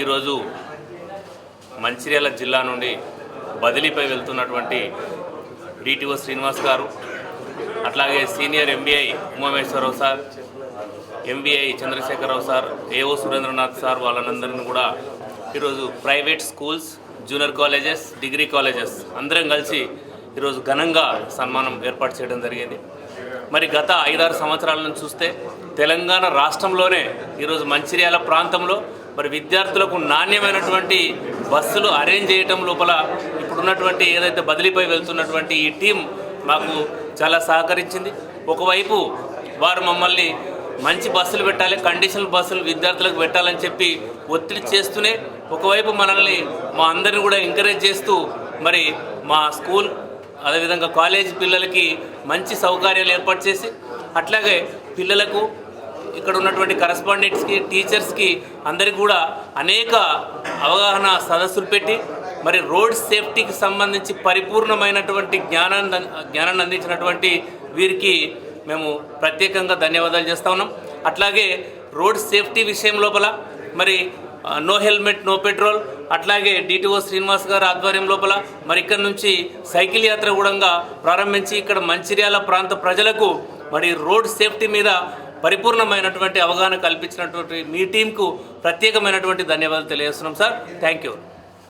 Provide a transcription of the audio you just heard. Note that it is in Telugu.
ఈరోజు మంచిర్యాల జిల్లా నుండి బదిలీపై వెళ్తున్నటువంటి డిటిఓ శ్రీనివాస్ గారు అట్లాగే senior MBI Umamaheswararao sir MBI Chandrasekhararao sir AO Surendranath sir వాళ్ళనందరిని కూడా ఈరోజు private schools junior colleges degree colleges అందరం కలిసి ఈరోజు ఘనంగా సన్మానం ఏర్పాటు చేయడం జరిగింది. మరి గత ఐదారు సంవత్సరాల నుంచి చూస్తే తెలంగాణ రాష్ట్రంలోనే ఈరోజు మంచిర్యాల ప్రాంతంలో మరి విద్యార్థులకు నాణ్యమైనటువంటి బస్సులు అరేంజ్ చేయటం లోపల ఇప్పుడున్నటువంటి ఏదైతే బదిలీపై వెళ్తున్నటువంటి ఈ టీం మాకు చాలా సహకరించింది. ఒకవైపు వారు మమ్మల్ని మంచి బస్సులు పెట్టాలి కండిషనల్ బస్సులు విద్యార్థులకు పెట్టాలని చెప్పి ఒత్తిడి చేస్తూనే ఒకవైపు మనల్ని మా అందరిని కూడా ఎంకరేజ్ చేస్తూ మరి మా స్కూల్ అదేవిధంగా కాలేజ్ పిల్లలకి మంచి సౌకర్యాలు ఏర్పాటు చేసి అట్లాగే పిల్లలకు ఇక్కడ ఉన్నటువంటి కరస్పాండెంట్స్కి టీచర్స్కి అందరికీ కూడా అనేక అవగాహన సదస్సులు పెట్టి మరి రోడ్ సేఫ్టీకి సంబంధించి పరిపూర్ణమైనటువంటి జ్ఞానాన్ని జ్ఞానాన్ని అందించినటువంటి వీరికి మేము ప్రత్యేకంగా ధన్యవాదాలు చేస్తూ ఉన్నాం. అట్లాగే రోడ్ సేఫ్టీ విషయం లోపల మరి నో హెల్మెట్ నో పెట్రోల్ అట్లాగే డిటిఓ శ్రీనివాస్ గారు ఆధ్వర్యం లోపల మరి ఇక్కడ నుంచి సైకిల్ యాత్ర కూడా ప్రారంభించి ఇక్కడ మంచిర్యాల ప్రాంత ప్రజలకు మరి రోడ్ సేఫ్టీ మీద పరిపూర్ణమైనటువంటి అవగాహన కల్పించినటువంటి మీ టీంకు ప్రత్యేకమైనటువంటి ధన్యవాదాలు తెలియజేస్తున్నాం సార్. Thank you